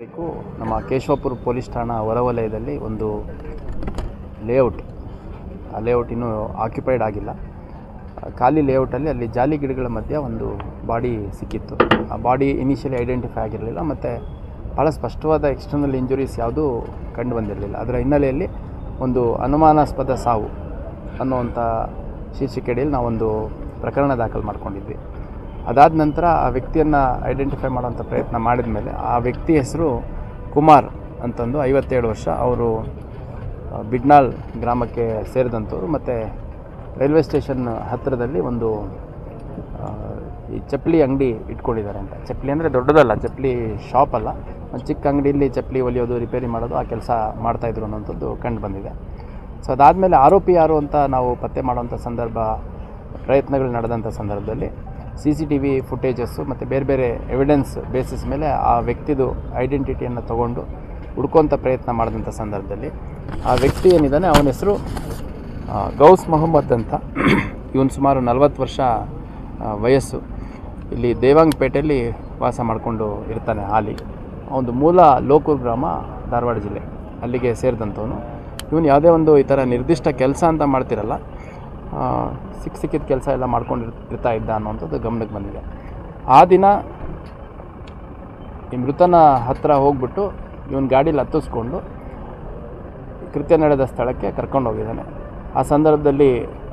ತಾರೀಕು ನಮ್ಮ ಕೇಶವಪುರ ಪೊಲೀಸ್ ಠಾಣಾ ಹೊರವಲಯದಲ್ಲಿ ಒಂದು ಲೇಔಟ್ ಆ ಲೇಔಟ್ ಇನ್ನೂ ಆಕ್ಯುಪೈಡ್ ಆಗಿಲ್ಲ. ಖಾಲಿ ಲೇಔಟಲ್ಲಿ ಅಲ್ಲಿ ಜಾಲಿ ಗಿಡಗಳ ಮಧ್ಯೆ ಒಂದು ಬಾಡಿ ಸಿಕ್ಕಿತ್ತು. ಆ ಬಾಡಿ ಇನಿಷಿಯಲಿ ಐಡೆಂಟಿಫೈ ಆಗಿರಲಿಲ್ಲ, ಮತ್ತು ಭಾಳ ಸ್ಪಷ್ಟವಾದ ಎಕ್ಸ್ಟರ್ನಲ್ ಇಂಜುರೀಸ್ ಯಾವುದೂ ಕಂಡು ಬಂದಿರಲಿಲ್ಲ. ಅದರ ಹಿನ್ನೆಲೆಯಲ್ಲಿ ಒಂದು ಅನುಮಾನಾಸ್ಪದ ಸಾವು ಅನ್ನುವಂಥ ಶೀರ್ಷಿಕೆಯಲ್ಲಿ ನಾವೊಂದು ಪ್ರಕರಣ ದಾಖಲು ಮಾಡ್ಕೊಂಡಿದ್ವಿ. ಅದಾದ ನಂತರ ಆ ವ್ಯಕ್ತಿಯನ್ನು ಐಡೆಂಟಿಫೈ ಮಾಡೋಂಥ ಪ್ರಯತ್ನ ಮಾಡಿದ ಮೇಲೆ ಆ ವ್ಯಕ್ತಿ ಹೆಸರು ಕುಮಾರ್ ಅಂತಂದು ಐವತ್ತೇಳು ವರ್ಷ ಅವರು ಬಿಡ್ನಾಳ್ ಗ್ರಾಮಕ್ಕೆ ಸೇರಿದಂಥವ್ರು ಮತ್ತು ರೈಲ್ವೆ ಸ್ಟೇಷನ್ ಹತ್ತಿರದಲ್ಲಿ ಒಂದು ಈ ಚಪ್ಪಲಿ ಅಂಗಡಿ ಇಟ್ಕೊಂಡಿದ್ದಾರೆ ಅಂತ. ಚಪ್ಪಲಿ ಅಂದರೆ ದೊಡ್ಡದಲ್ಲ, ಚಪ್ಪಲಿ ಶಾಪ್ ಅಲ್ಲ. ಒಂದು ಚಿಕ್ಕ ಅಂಗಡಿಯಲ್ಲಿ ಚಪ್ಪಲಿ ಒಲಿಯೋದು ರಿಪೇರಿ ಮಾಡೋದು, ಆ ಕೆಲಸ ಮಾಡ್ತಾಯಿದ್ರು ಅನ್ನೋಂಥದ್ದು ಕಂಡು ಬಂದಿದೆ. ಸೊ ಅದಾದಮೇಲೆ ಆರೋಪಿ ಯಾರು ಅಂತ ನಾವು ಪತ್ತೆ ಮಾಡೋಂಥ ಸಂದರ್ಭ, ಪ್ರಯತ್ನಗಳು ನಡೆದಂಥ ಸಂದರ್ಭದಲ್ಲಿ C C T V footages ಮತ್ತು ಬೇರೆ ಬೇರೆ ಎವಿಡೆನ್ಸ್ ಬೇಸಿಸ್ ಮೇಲೆ ಆ ವ್ಯಕ್ತಿದು ಐಡೆಂಟಿಟಿಯನ್ನು ತಗೊಂಡು ಹುಡ್ಕೋಂಥ ಪ್ರಯತ್ನ ಮಾಡಿದಂಥ ಸಂದರ್ಭದಲ್ಲಿ ಆ ವ್ಯಕ್ತಿ ಏನಿದ್ದಾನೆ, ಅವನ ಹೆಸರು ಗೌಸ್ ಮೊಹಮ್ಮದ್ ಅಂತ. ಇವನು ಸುಮಾರು ನಲವತ್ತು ವರ್ಷ ವಯಸ್ಸು. ಇಲ್ಲಿ ದೇವಾಂಗಪೇಟೆಯಲ್ಲಿ ವಾಸ ಮಾಡಿಕೊಂಡು ಇರ್ತಾನೆ ಹಾಲಿ. ಒಂದು ಮೂಲ ಲೋಕೂರ್ ಗ್ರಾಮ ಧಾರವಾಡ ಜಿಲ್ಲೆ. ಅಲ್ಲಿಗೆ ಸೇರಿದಂಥವನು. ಇವನು ಯಾವುದೇ ಒಂದು ಈ ಥರ ನಿರ್ದಿಷ್ಟ ಕೆಲಸ ಅಂತ ಮಾಡ್ತಿರಲ್ಲ ಸಿಕ್ಕ ಸಿಕ್ಕಿದ ಕೆಲಸ ಎಲ್ಲ ಮಾಡ್ಕೊಂಡಿರ್ತಾ ಇದ್ದ ಅನ್ನೋಂಥದ್ದು ಗಮನಕ್ಕೆ ಬಂದಿದೆ. ಆ ದಿನ ಈ ಮೃತನ ಹತ್ತಿರ ಹೋಗ್ಬಿಟ್ಟು ಇವನ್ ಗಾಡೀಲಿ ಹತ್ತಿಸ್ಕೊಂಡು ಕೃತ್ಯ ನಡೆದ ಸ್ಥಳಕ್ಕೆ ಕರ್ಕೊಂಡು ಹೋಗಿದ್ದಾನೆ. ಆ ಸಂದರ್ಭದಲ್ಲಿ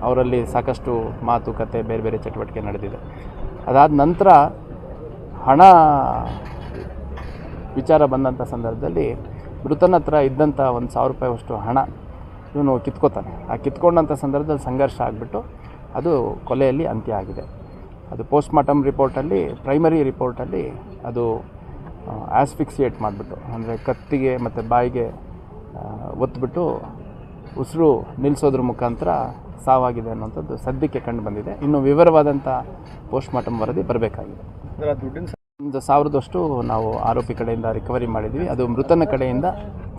ಅವರಲ್ಲಿ ಸಾಕಷ್ಟು ಮಾತುಕತೆ ಬೇರೆ ಬೇರೆ ಚಟುವಟಿಕೆ ನಡೆದಿದೆ. ಅದಾದ ನಂತರ ಹಣ ವಿಚಾರ ಬಂದಂಥ ಸಂದರ್ಭದಲ್ಲಿ ಮೃತನ ಹತ್ರ ಇದ್ದಂಥ ಒಂದು ಸಾವಿರ ರೂಪಾಯಿ ಅಷ್ಟು ಹಣ ಇವನು ಕಿತ್ಕೋತಾನೆ. ಆ ಕಿತ್ಕೊಂಡಂಥ ಸಂದರ್ಭದಲ್ಲಿ ಸಂಘರ್ಷ ಆಗಿಬಿಟ್ಟು ಅದು ಕೊಲೆಯಲ್ಲಿ ಅಂತ್ಯ ಆಗಿದೆ. ಅದು ಪೋಸ್ಟ್ ಮಾರ್ಟಮ್ ರಿಪೋರ್ಟಲ್ಲಿ, ಪ್ರೈಮರಿ ರಿಪೋರ್ಟಲ್ಲಿ ಅದು ಆಸ್ಫಿಕ್ಸಿಯೇಟ್ ಮಾಡಿಬಿಟ್ಟು, ಅಂದರೆ ಕತ್ತಿಗೆ ಮತ್ತು ಬಾಯಿಗೆ ಒತ್ತುಬಿಟ್ಟು ಉಸಿರು ನಿಲ್ಲಿಸೋದ್ರ ಮುಖಾಂತರ ಸಾವಾಗಿದೆ ಅನ್ನೋಂಥದ್ದು ಸದ್ಯಕ್ಕೆ ಕಂಡು ಬಂದಿದೆ. ಇನ್ನು ವಿವರವಾದಂಥ ಪೋಸ್ಟ್ಮಾರ್ಟಮ್ ವರದಿ ಬರಬೇಕಾಗಿದೆ. ಒಂದು ಸಾವಿರದಷ್ಟು ನಾವು ಆರೋಪಿ ಕಡೆಯಿಂದ ರಿಕವರಿ ಮಾಡಿದ್ವಿ. ಅದು ಮೃತನ ಕಡೆಯಿಂದ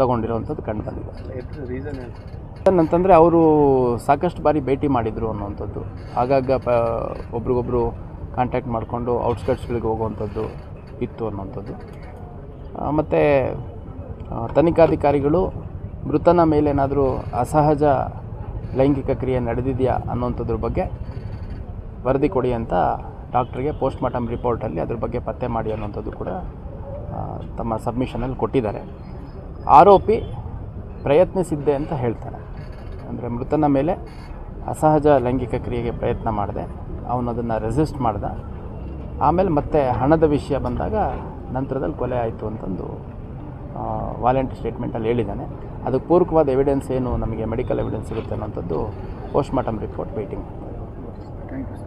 ತಗೊಂಡಿರುವಂಥದ್ದು ಕಂಡು ಬಂದಿದೆ. ಅಂತಂದರೆ ಅವರು ಸಾಕಷ್ಟು ಬಾರಿ ಭೇಟಿ ಮಾಡಿದರು ಅನ್ನುವಂಥದ್ದು. ಆಗಾಗ ಪ, ಒಬ್ರಿಗೊಬ್ರು ಕಾಂಟ್ಯಾಕ್ಟ್ ಮಾಡಿಕೊಂಡು ಔಟ್ಸ್ಕರ್ಟ್ಸ್ಗಳಿಗೆ ಹೋಗುವಂಥದ್ದು ಇತ್ತು ಅನ್ನುವಂಥದ್ದು. ಮತ್ತು ತನಿಖಾಧಿಕಾರಿಗಳು ಮೃತನ ಮೇಲೇನಾದರೂ ಅಸಹಜ ಲೈಂಗಿಕ ಕ್ರಿಯೆ ನಡೆದಿದೆಯಾ ಅನ್ನೋಂಥದ್ರ ಬಗ್ಗೆ ವರದಿ ಕೊಡಿ ಅಂತ ಡಾಕ್ಟ್ರಿಗೆ ಪೋಸ್ಟ್ ಮಾರ್ಟಮ್ ರಿಪೋರ್ಟಲ್ಲಿ ಅದ್ರ ಬಗ್ಗೆ ಪತ್ತೆ ಮಾಡಿ ಅನ್ನೋಂಥದ್ದು ಕೂಡ ತಮ್ಮ ಸಬ್ಮಿಷನಲ್ಲಿ ಕೊಟ್ಟಿದ್ದಾರೆ. ಆರೋಪಿ ಪ್ರಯತ್ನಿಸಿದ್ದೆ ಅಂತ ಹೇಳ್ತಾನೆ. ಅಂದರೆ ಮೃತನ ಮೇಲೆ ಅಸಹಜ ಲೈಂಗಿಕ ಕ್ರಿಯೆಗೆ ಪ್ರಯತ್ನ ಮಾಡಿದೆ. ಅವನು ಅದನ್ನು ರೆಸಿಸ್ಟ್ ಮಾಡ್ದ. ಆಮೇಲೆ ಮತ್ತೆ ಹಣದ ವಿಷಯ ಬಂದಾಗ ನಂತರದಲ್ಲಿ ಕೊಲೆ ಆಯಿತು ಅಂತಂದು ವಾಲೆಂಟ್ ಸ್ಟೇಟ್ಮೆಂಟಲ್ಲಿ ಹೇಳಿದ್ದಾನೆ. ಅದಕ್ಕೆ ಪೂರಕವಾದ ಎವಿಡೆನ್ಸ್ ಏನು ನಮಗೆ ಮೆಡಿಕಲ್ ಎವಿಡೆನ್ಸ್ ಸಿಗುತ್ತೆ ಅನ್ನೋಂಥದ್ದು post mortem report waiting thank you